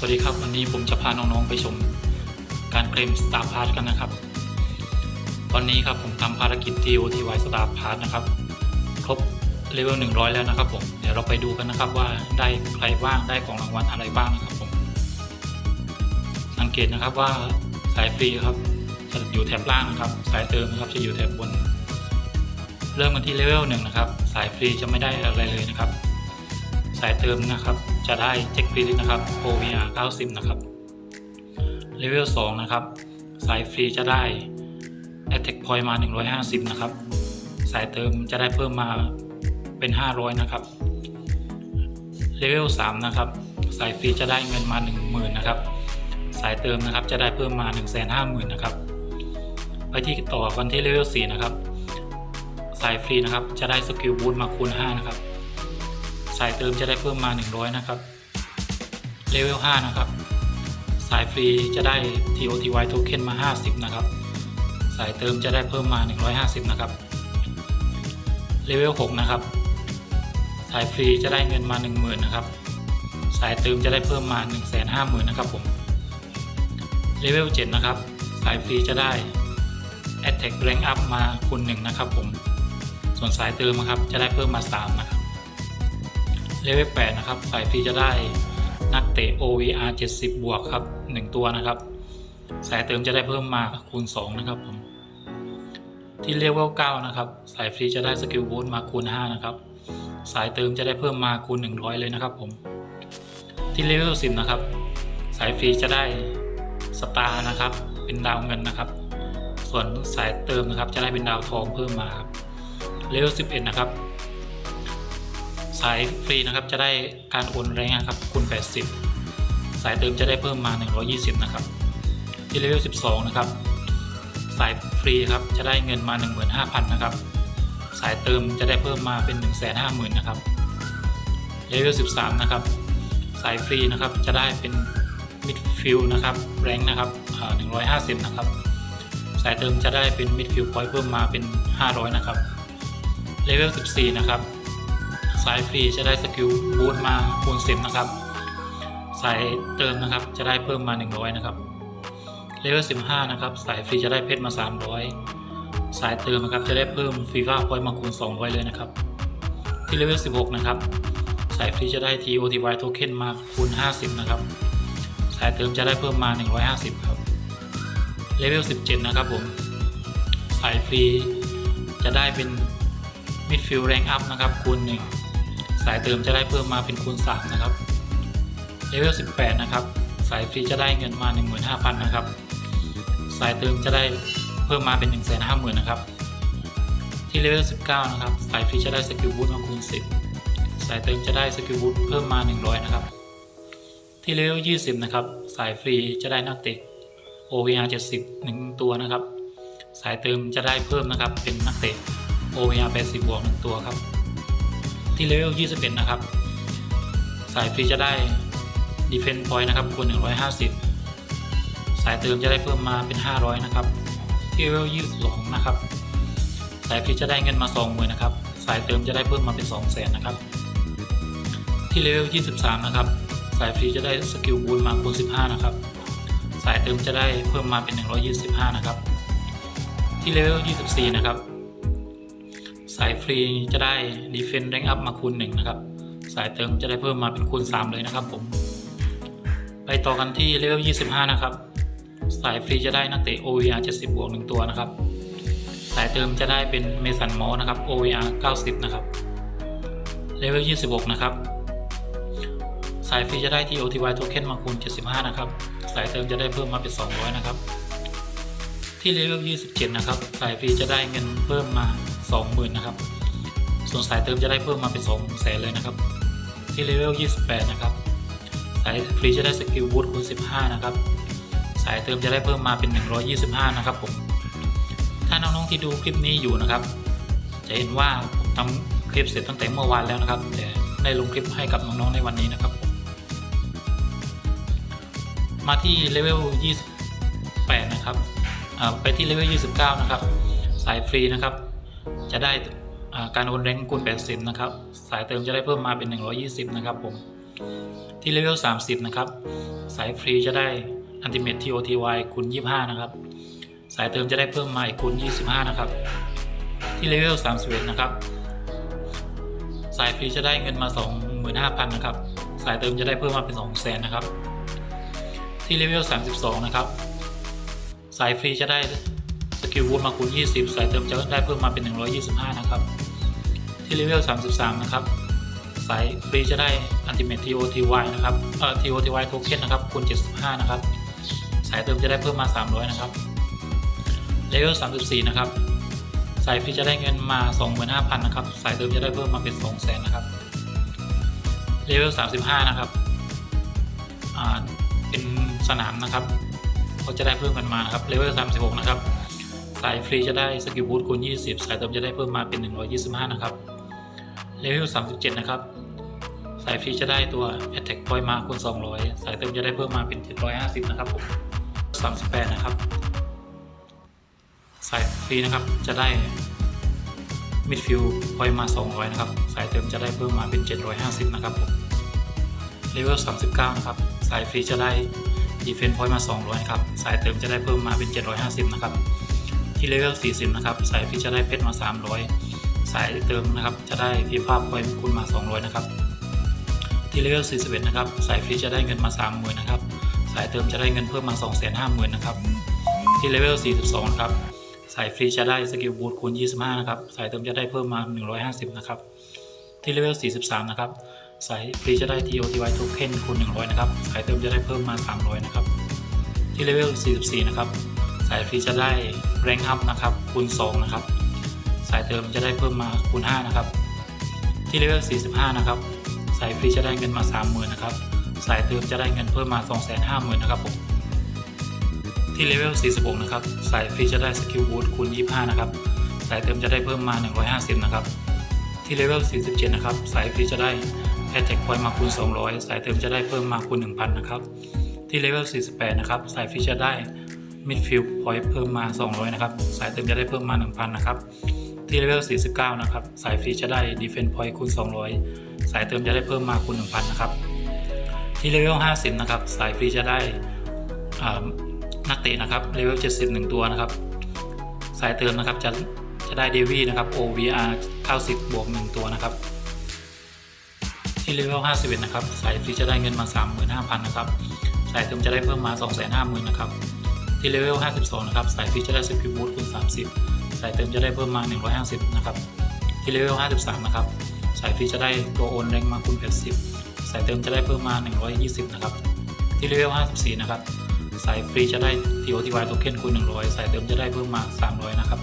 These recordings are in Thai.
สวัสดีครับวันนี้ผมจะพาน้องๆไปชม การเคลม Star Pass กันนะครับ ตอนนี้ครับผมทำภารกิจ TOTY Star Pass นะครับ ครบเลเวล100 แล้วนะครับผมเดี๋ยวเราไปดูกันนะครับว่าได้ใครบ้างได้ของรางวัลอะไรบ้างนะครับผม สังเกตนะครับว่าสายฟรีครับจะอยู่แถบล่างนะครับ สายเติมนะครับจะอยู่แถบบน เริ่มกันที่เลเวลหนึ่งนะครับ สายฟรีจะไม่ได้อะไรเลยนะครับ สายเติมนะครับ จะได้เจ็คฟรีนะครับ OVR 90 นะครับเลเวล2นะครับ สายฟรีจะได้ Attack Point มา 150 นะครับ สายเติมจะได้เพิ่มมาเป็น 500 นะครับเลเวล3นะครับ สายฟรีจะได้เงินมา 10,000 นะครับ สายเติมนะครับจะได้เพิ่มมา 150,000 นะครับ ไปที่ต่อกันที่เลเวล4นะครับ สายฟรีนะครับจะได้สกิลบูทมาคูณ 5 นะครับ สายเติมจะได้เพิ่มมา 100 นะครับเลเวล 5 นะครับ สายฟรีจะได้ TOTY Token มา 50 นะครับ สายเติมจะได้เพิ่มมา 150 นะครับเลเวล 6 นะครับ สายฟรีจะได้เงินมา 10,000 นะครับ สายเติมจะได้เพิ่มมา 150,000 นะครับผมเลเวล 7 นะครับ สายฟรีจะได้ Attack Rank Up มาคูณ1นะครับผม ส่วนสายเติมนะครับจะได้เพิ่มมา 3 นะครับ เลเวล8นะครับสายฟรีจะได้นักเตะ OVR 70 บวกครับ 1 ตัวนะครับ สายเติมจะได้เพิ่มมาคูณ 2 นะครับผมที่เลเวล9นะครับ สายฟรีจะได้สกิลบูทมาคูณ 5 นะครับ สายเติมจะได้เพิ่มมาคูณ 100 เลยนะครับผมที่เลเวล10 นะครับ สายฟรีจะได้สตาร์นะครับ เป็นดาวเงินนะครับ ส่วนสายเติมนะครับจะได้เป็นดาวทองเพิ่มมาครับเลเวล11 นะครับ สายฟรีนะครับจะได้การโอนแรงครับคูณ80 สายเติมจะได้เพิ่มมา 120 นะครับ ที่เลเวล12 นะครับ สายฟรีครับจะได้เงินมา 15,000 นะครับ สายเติมจะได้เพิ่มมาเป็น 150,000 นะครับเลเวล13 นะครับ สายฟรีนะครับจะได้เป็นมิดฟิลนะครับแรงนะครับอ่า150 นะครับ สายเติมจะได้เป็นมิดฟิลพอยต์เพิ่มมาเป็น 500 นะครับเลเวล14 นะครับ สายฟรีจะได้สกิลบูทมาคูณ10 นะครับ สายเติมนะครับจะได้เพิ่มมา 100 นะครับเลเวล15 นะครับ สายฟรีจะได้เพชรมา 300 สายเติมนะครับจะได้เพิ่มฟีฟ่าพอยต์มาคูณ 200 เลยนะครับ ที่เลเวล16 นะครับ สายฟรีจะได้ TOTY Token มาคูณ 50 นะครับ สายเติมจะได้เพิ่มมา 150 ครับเลเวล17 นะครับผม สายฟรีจะได้เป็นมิดฟิลแรงอัพนะครับคูณ1 สายเติมจะได้เพิ่มมาเป็นคูณ 3 นะครับเลเวล 18 นะครับ สายฟรีจะได้เงินมา 15,000 นะครับ สายเติมจะได้เพิ่มมาเป็น 150,000 นะครับ ที่เลเวล 19 นะครับ สายฟรีจะได้สกิลบูทมาคูณ 10 สายเติมจะได้สกิลบูทเพิ่มมา 100 นะครับ ที่เลเวล 20 นะครับ สายฟรีจะได้นักเตะ OVR 70 1 ตัวนะครับ สายเติมจะได้เพิ่มนะครับเป็นนักเตะ OVR 80บวก1ตัวครับ ที่เลเวล21 นะครับ สายฟรีจะได้ Defense Point นะครับคูณ150 สายเติมจะได้เพิ่มมาเป็น 500 นะครับ ที่เลเวล22 นะครับ สายฟรีจะได้เงินมา 20,000นะครับ สายเติมจะได้เพิ่มมาเป็น 200,000นะครับ ที่เลเวล23 นะครับ สายฟรีจะได้สกิลบูนมาคูณ15 นะครับ สายเติมจะได้เพิ่มมาเป็น 125 นะครับ ที่เลเวล24 นะครับ สายฟรีจะได้ Defense Rank Up มาคูณ1นะครับ สายเติมจะได้เพิ่มมาเป็นคูณ 3 เลยนะครับผม ไปต่อกันที่เลเวล25 นะครับ สายฟรีจะได้นักเตะ OVR 70 บวก 1 ตัวนะครับ สายเติมจะได้เป็นเมสันมอนะครับ OVR 90 นะครับ เลเวล26 นะครับ สายฟรีจะได้ TOTY Token มาคูณ 75 นะครับ สายเติมจะได้เพิ่มมาเป็น 200 นะครับ ที่เลเวล27 นะครับ สายฟรีจะได้เงินเพิ่มมา 20,000นะครับ ส่วนสายเติมจะได้เพิ่มมาเป็น200,000เลยนะครับ ที่เลเวล28 นะครับ สายฟรีจะได้สกิลบูทคูณ15 นะครับ สายเติมจะได้เพิ่มมาเป็น 125 นะครับผม ถ้าน้องๆที่ดูคลิปนี้อยู่นะครับ จะเห็นว่าผมทำคลิปเสร็จตั้งแต่เมื่อวานแล้วนะครับ แต่ได้ลงคลิปให้กับน้องๆในวันนี้นะครับ มาที่เลเวล28 นะครับ ไปที่เลเวล29 นะครับ สายฟรีนะครับ จะได้การโอนแรงคูณ80 นะครับ สายเติมจะได้เพิ่มมาเป็น 120 นะครับผม ที่เลเวล 30 นะครับ สายฟรีจะได้อันติเมท TOTY คูณ25 นะครับ สายเติมจะได้เพิ่มมาอีกคูณ25 นะครับ ที่เลเวล 31 นะครับ สายฟรีจะได้เงินมา 25,000 นะครับ สายเติมจะได้เพิ่มมาเป็น 200,000 นะครับ ที่เลเวล 32 นะครับ สายฟรีจะได้ สกิลวูดมาคูณ20 สายเติมจะได้เพิ่มมาเป็น 125 นะครับ ที่เลเวล 33 นะครับ สายฟรีจะได้ Ultimate TOTY นะครับเอ่อ TOTY Token นนะครับคูณ75 นะครับ สายเติมจะได้เพิ่มมา 300 นะครับเลเวล 34 นะครับ สายฟรีจะได้เงินมา 25,000 นะครับ สายเติมจะได้เพิ่มมาเป็น 200,000 นะครับเลเวล 35 นะครับอ่าเป็นสนามนะครับ เขาจะได้เพิ่มกันมานะครับเลเวล 36 นะครับ สายฟรีจะได้สกิลบูทคูณ20 สายเติมจะได้เพิ่มมาเป็น 125 นะครับเลเวล37 นะครับ สายฟรีจะได้ตัว Attack Point มาคูณ200 สายเติมจะได้เพิ่มมาเป็น 750 นะครับผม38 นะครับ สายฟรีนะครับจะได้ Midfield Point มา 200 นะครับ สายเติมจะได้เพิ่มมาเป็น 750 นะครับผมเลเวล39 นะครับ สายฟรีจะได้ Defense Point มา 200 ครับ สายเติมจะได้เพิ่มมาเป็น 750 นะครับ ที่เลเวล 40 นะครับ สายฟรีจะได้เพชรมา 300 สายเติมนะครับ จะได้ฟีฟ่าพอยคูณมา 200 นะครับ ที่เลเวล 41 นะครับ สายฟรีจะได้เงินมา 30,000 นะครับ สายเติมจะได้เงินเพิ่มมา 250,000 นะครับ ที่เลเวล 42 นะครับ สายฟรีจะได้สกิลบูทคูณ 25 นะครับ สายเติมจะได้เพิ่มมา 150 นะครับ ที่เลเวล 43 นะครับ สายฟรีจะได้ TOTY Token คูณ 100 นะครับ สายเติมจะได้เพิ่มมา 300 นะครับ ที่เลเวล 44 นะครับ สายฟรีจะได้แรงอัพนะครับคูณ2นะครับ สายเติมจะได้เพิ่มมาคูณ5นะครับ ที่เลเวล45 นะครับ สายฟรีจะได้เงินมา 30,000นะครับ สายเติมจะได้เงินเพิ่มมา 250,000นะครับผมที่เลเวล46 นะครับ สายฟรีจะได้สกิลบูทคูณ25 นะครับ สายเติมจะได้เพิ่มมา 150 นะครับ ที่เลเวล47 นะครับ สายฟรีจะได้ Attack Point มาคูณ200 สายเติมจะได้เพิ่มมาคูณ 1,000 นะครับ ที่เลเวล48 นะครับ สายฟรีจะได้ Midfield Point เพิ่มมา 200 นะครับ สายเติมจะได้เพิ่มมา 1,000 นะครับ ที่เลเวล 49 นะครับ สายฟรีจะได้ Defense Point คูณ 200 สายเติมจะได้เพิ่มมาคูณ 1,000 นะครับ ที่เลเวล 50 นะครับ สายฟรีจะได้นักเตะนะครับ เลเวล70 1ตัวนะครับ สายเติมนะครับจะจะได้เดวี่นะครับ OVR 90 บวก 1 ตัวนะครับ ที่เลเวล 51 นะครับ สายฟรีจะได้เงินมา 35,000 นะครับ สายเติมจะได้เพิ่มมา 250,000 นะครับ ที่เลเวล 52 นะครับ สายฟรีจะได้สกิลบูทคูณ 30 สายเติมจะได้เพิ่มมา 150 นะครับ ที่เลเวล 53 นะครับ สายฟรีจะได้ตัวโอนแรงมาคูณ 80 สายเติมจะได้เพิ่มมา 120 นะครับ ที่เลเวล 54 นะครับ สายฟรีจะได้ TOTY Token คูณ 100 สายเติมจะได้เพิ่มมา 300 นะครับ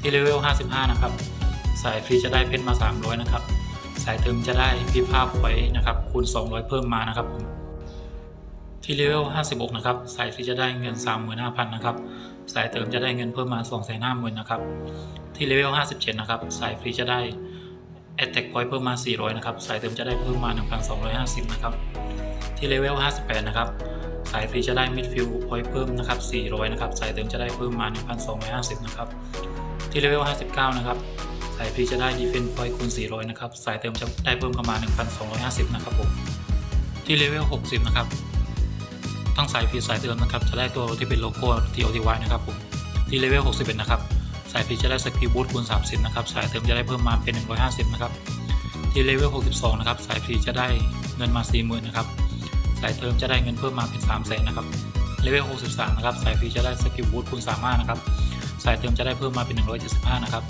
ที่เลเวล 55 นะครับ สายฟรีจะได้เพชรมา 300 นะครับ สายเติมจะได้พิภาพไว้นะครับ คูณ 200 เพิ่มมานะครับผม ที่เลเวล56 นะครับ สายฟรีจะได้เงิน 35,000 นะครับ สายเติมจะได้เงินเพิ่มมา 250,000 นะครับ ที่เลเวล57 นะครับ สายฟรีจะได้ Attack Point เพิ่มมา 400 นะครับ สายเติมจะได้เพิ่มมา 1,250 นะครับ ที่เลเวล58 นะครับ สายฟรีจะได้ Midfield Point เพิ่มนะครับ 400 นะครับ สายเติมจะได้เพิ่มมา 1,250 นะครับ ที่เลเวล59 นะครับ สายฟรีจะได้ Defense Point คูณ 400 นะครับ สายเติมจะได้เพิ่มเข้ามาณ 1,250 นะครับผม ที่เลเวล60 นะครับ ทั้งสายฟรีสายเติมนะครับ จะได้ตัวที่เป็นโลโก้ TOTY นะครับผมที่เลเวล 61 นะครับ สายฟรีจะได้สกิลบูทคูณ 30 นะครับ สายเติมจะได้เพิ่มมาเป็น 150 นะครับ ที่เลเวล 62 นะครับ สายฟรีจะได้เงินมา 40,000 นะครับ สายเติมจะได้เงินเพิ่มมาเป็น 300,000 นะครับ เลเวล 63 นะครับ สายฟรีจะได้สกิลบูทคูณ 35 นะครับ สายเติมจะได้เพิ่มมาเป็น 175 นะครับ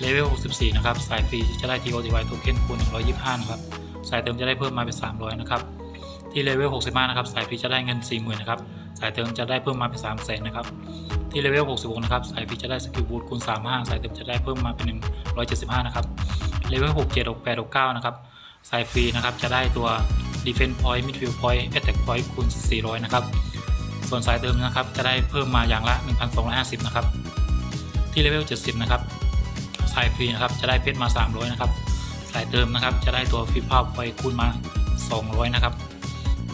เลเวล 64 นะครับ สายฟรีจะได้ TOTY Token คูณ 125 นะครับ สายเติมจะได้เพิ่มมาเป็น 300 นะครับ ที่เลเวล65 นะครับ สายฟรีจะได้เงิน 40,000 นะครับ สายเติมจะได้เพิ่มมาเป็น 300,000 นะครับ ที่เลเวล66 นะครับ สายฟรีจะได้สกิลบูทคูณ35 สายเติมจะได้เพิ่มมาเป็น 175 นะครับ เลเวล67 68 69 นะครับ สายฟรีนะครับจะได้ตัว Defense Point Midfield Point Attack Point คูณ400 นะครับ ส่วนสายเติมนะครับจะได้เพิ่มมาอย่างละ 1,250 นะครับ ที่เลเวล70 นะครับ สายฟรีนะครับจะได้เพชรมา 300 นะครับ สายเติมนะครับจะได้ตัวฟิปภาพไฟคูณมา 200 นะครับ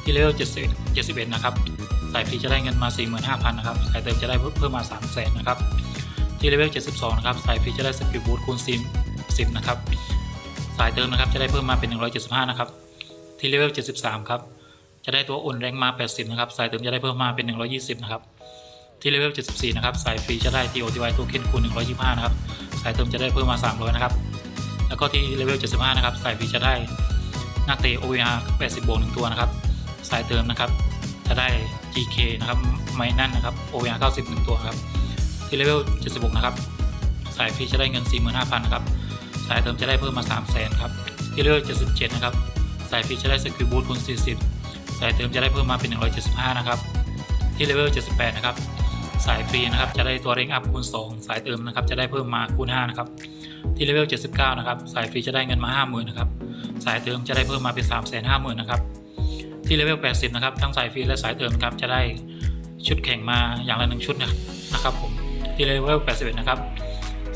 ที่เลเวล70 71 นะครับ สายฟรีจะได้เงินมา 45,000 นะครับ สายเติมจะได้เพิ่มมา 300,000 นะครับ ที่เลเวล72 นะครับ สายฟรีจะได้สกิลบูทคูณ10 นะครับ สายเติมนะครับจะได้เพิ่มมาเป็น 175 นะครับ ที่เลเวล73 ครับ จะได้ตัวอุ่นแรงมา 80 นะครับ สายเติมจะได้เพิ่มมาเป็น 120 นะครับ ที่เลเวล74 นะครับ สายฟรีจะได้ TOTY โทเค็นคูณ125 นะครับ สายเติมจะได้เพิ่มมา 300 นะครับ แล้วก็ที่เลเวล75 นะครับ สายฟรีจะได้นักเตะ OVR 80 บวก1ตัวนะครับ สายเติมนะครับ จะได้ GK นะครับไม่นั่นนะครับ OVR 90 1ตัวครับ ที่เลเวล76 นะครับ สายฟรีจะได้เงิน 45,000 นะครับ สายเติมจะได้เพิ่มมา 300,000 ครับ ที่เลเวล77 นะครับ สายฟรีจะได้สกิลบูทคูณ40 สายเติมจะได้เพิ่มมาเป็น 175 นะครับ ที่เลเวล78 นะครับ สายฟรีนะครับจะได้ตัวเร่งอัพคูณ 2 สายเติมนะครับจะได้เพิ่มมาคูณ 5 นะครับ ที่เลเวล79 นะครับ สายฟรีจะได้เงินมา 50,000 นะครับ สายเติมจะได้เพิ่มมาเป็น 350,000 นะครับ ที่เลเวล 80 นะครับ ทั้งสายฟรีและสายเติมครับ จะได้ชุดแข่งมาอย่างละหนึ่งชุดนะครับผม ที่เลเวล 81 นะครับ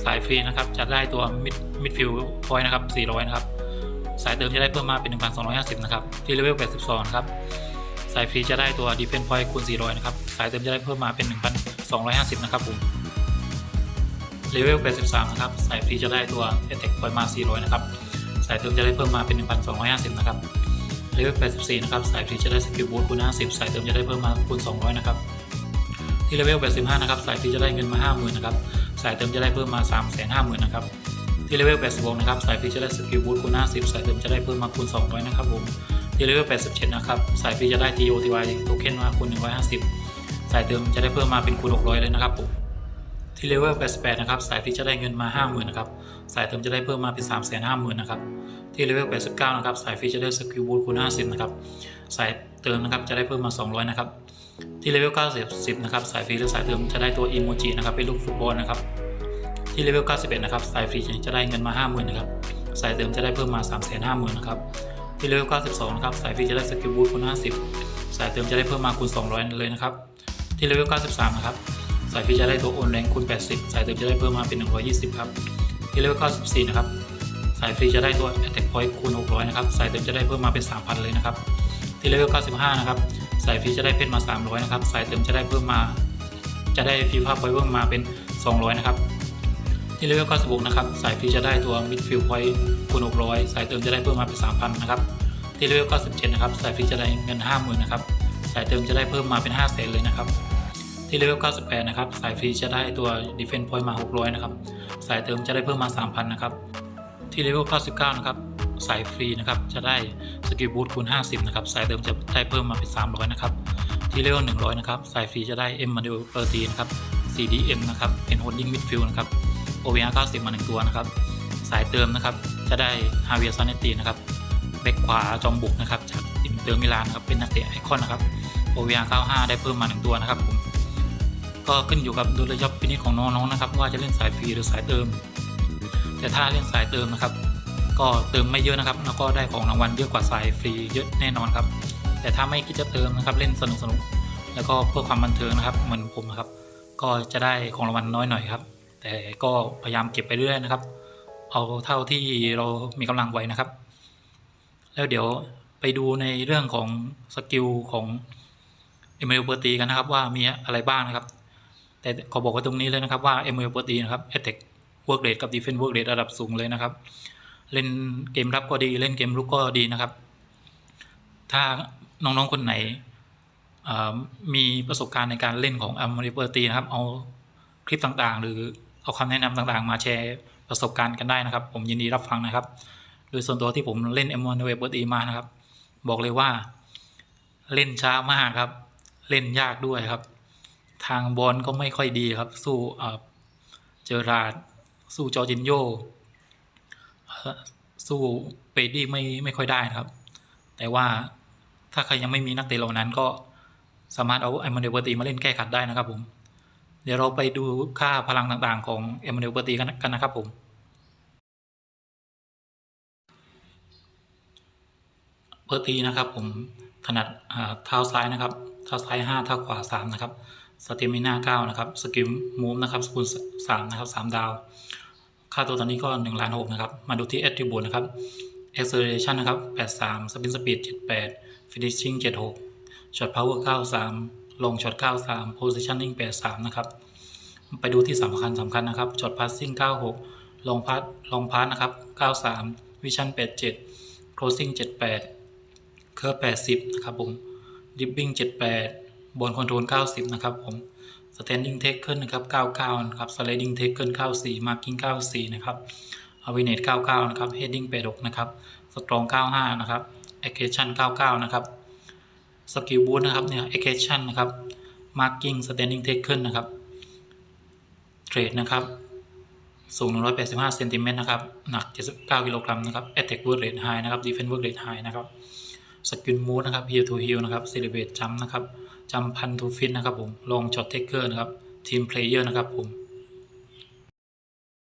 สายฟรีนะครับ จะได้ตัวมิดมิดฟิลพอยต์นะครับ 400 นะครับ สายเติมจะได้เพิ่มมาเป็น 1,250 นะครับ ที่เลเวล 82 นะครับ สายฟรีจะได้ตัว Defense Point คูณ 400 นะครับ สายเติมจะได้เพิ่มมาเป็น 1,250 นะครับผม เลเวล 83 นะครับ สายฟรีจะได้ตัว Attack Point มา 400 นะครับ สายเติมจะได้เพิ่มมาเป็น 1,250 นะครับ เลเวล84 นะครับ สายฟรีจะได้ Skill Boost คูณ50 สายเติมจะได้เพิ่มมาคูณ 200 นะครับ ที่เลเวล85 นะครับ สายฟรีจะได้เงินมา 50,000 นะครับ สายเติมจะได้เพิ่มมา 350,000 นะครับ ที่เลเวล86 นะครับ สายฟรีจะได้สกิลบูทคูณ50 สายเติมจะได้เพิ่มมาคูณ 200 นะครับผม ที่เลเวล87 นะครับ สายฟรีจะได้ TOTY โทเค็นมาคูณ 150 สายเติมจะได้เพิ่มมาเป็นคูณ 600 เลยนะครับผม ที่เลเวล88 นะครับ สายฟรีจะได้เงินมา 50,000 นะครับ สายเติมจะได้เพิ่มมาเป็น 350,000 นะครับ ที่เลเวล89 นะครับ สายฟรีจะได้สกิลบูทคูณ50 นะครับ สายเติมนะครับจะได้เพิ่มมา 200 นะครับ ที่เลเวล90นะครับ สายฟรีและสายเติมจะได้ตัวอีโมจินะครับเป็นลูกฟุตบอลนะครับ ที่เลเวล91 นะครับ สายฟรีจะได้เงินมา 50,000 นะครับ สายเติมจะได้เพิ่มมา 350,000 นะครับ ที่เลเวล92 นะครับ สายฟรีจะได้สกิลบูทคูณ50 สายเติมจะได้เพิ่มมาคูณ 200 เลยนะครับ ที่เลเวล93 นะครับ สายฟรีจะได้ตัวโอนแรงคูณ 80 สายเติมจะได้เพิ่มมาเป็น 120 ครับที่เลเวล94 นะครับ สายฟรีจะได้ตัว Attack Point คูณ 600 นะครับ สายเติมจะได้เพิ่มมาเป็น 3,000 เลยนะครับ ที่เลเวล95 นะครับ สายฟรีจะได้เพชรมา 300 นะครับ สายเติมจะได้เพิ่มมา จะได้ฟีฟ่าพอยต์เพิ่มมาเป็น 200 นะครับ ที่เลเวล96 นะครับ สายฟรีจะได้ตัวมิดฟิลพอยต์คูณ 600 สายเติมจะได้เพิ่มมาเป็น 3,000 นะครับ ที่เลเวล97 นะครับ สายฟรีจะได้เงิน 50,000 นะครับ สายเติมจะได้เพิ่มมาเป็น 5 0 0 0 0เลยนะครับ ที่เลเวล98 นะครับ สายฟรีจะได้ตัว Defense Point มา 600 นะครับ สายเติมจะได้เพิ่มมา 3,000 นะครับ ที่เลเวล99 นะครับ สายฟรีนะครับ จะได้สกิลบูทคูณ 50 นะครับ สายเติมจะได้เพิ่มมาเป็น 300 นะครับ ที่เลเวล100 นะครับ สายฟรีจะได้ M มาดูเปอร์ตีนะครับ CDM นะครับ เป็นโฮลดิ้งมิดฟิลนะครับ OVR 90 มา 1 ตัวนะครับ สายเติมนะครับ จะได้ h a v i e r s a n e t t i นะครับแบ็คขวาจอมบุกนะครับ จากอินเตอร์มิลานนะครับ เป็นนักเตะไอคอนนะครับ OVR 95 ได้เพิ่มมา 1 ตัวนะครับผม ก็ขึ้นอยู่กับดุลยพินิจของน้องๆนะครับ ว่าจะเล่นสายฟรีหรือสายเติม แต่ถ้าเล่นสายเติมนะครับ ก็เติมไม่เยอะนะครับ แล้วก็ได้ของรางวัลเยอะกว่าสายฟรีเยอะแน่นอนครับ แต่ถ้าไม่คิดจะเติมนะครับเล่นสนุกสนุกๆแล้วก็เพื่อความบันเทิงนะครับเหมือนผมนะครับ ก็จะได้ของรางวัลน้อยหน่อยครับ แต่ก็พยายามเก็บไปเรื่อยนะครับ เอาเท่าที่เรามีกำลังไหวนะครับ แล้วเดี๋ยวไปดูในเรื่องของสกิลของเอเมลเปอร์ตีกันนะครับว่ามีอะไรบ้างนะครับ แต่ขอบอกไว้ตรงนี้เลยนะครับว่าเอเมลเปอร์ตีนะครับแอตแทกเวิร์กเรทกับดีเฟนต์เวิร์กเรทระดับสูงเลยนะครับ เล่นเกมรับก็ดีเล่นเกมลุกก็ดีนะครับ ถ้าน้องๆคนไหนมีประสบการณ์ในการเล่นของอัมริเปอร์ตีนะครับ เอาคลิปต่างๆ หรือเอาคำแนะนำต่างๆ มาแชร์ประสบการณ์กันได้นะครับ ผมยินดีรับฟังนะครับ โดยส่วนตัวที่ผมเล่น M1 เวเปอร์ตีมานะครับ บอกเลยว่าเล่นช้ามากครับ เล่นยากด้วยครับ ทางบอลก็ไม่ค่อยดีครับ สู้เจอราดสู้จอร์จินโยสู้เปดี้ไม่ไม่ค่อยได้นะครับ แต่ว่าถ้าใครยังไม่มีนักเตะเหล่านั้นก็สามารถเอาเอม a นเดลเบอร์ตีมาเล่นแก้ขัดได้นะครับผม เดี๋ยวเราไปดูค่าพลังต่างๆ ของเอม a นเดลเบอร์ตีกันนะครับผม เบอร์ตีนะครับผมถนัดเท้าซ้ายนะครับ เท้าซ้าย 5 เท้าขวา 3 นะครับ สเตมิน่าเก้านะครับสกิมมูฟนะครับสกุลสามนะครับสามดาว ค่าตัวตอนนี้ก็หนึ่งล้านหกนะครับ มาดูที่แอตทริบูตนะครับเอ็กซ์เซอร์เรชันนะครับแปดสามสปินสปีดเจ็ดแปดฟินิชชิ่งเจ็ดหกช็อตพาวเวอร์เก้าสามลงช็อตเก้าสามโพสิชันนิ่งแปดสามนะครับ ไปดูที่สำคัญสำคัญนะครับช็อตพาสซิ่งเก้าหกลงพาสลงพาสนะครับเก้าสามวิชั่นแปดเจ็ดโครซิ่งเจ็ดแปดเคอร์แปดสิบนะครับผมดิบบิ้งเจ็ดแปด 95 นะครับเอ็กเคชั่น99 นะครับสกิลบูทนะครับ เนี่ยเอ็กเคชั่นนะครับมาร์กิ้งสแตนดิ้งเทคเกิลนะครับเทรดนะครับ สูง 185เซนติเมตรนะครับ หนัก 79กิโลกรัมนะครับ Attack Work Rate High นะครับ Defense Work Rate High นะครับ สกิลมูดนะครับ Heel to Heel นะครับ Celebrate Jump นะครับ จำพันทูฟิตนะครับผมลองช็อตเทคเกอร์นะครับทีมเพลเยอร์นะครับผม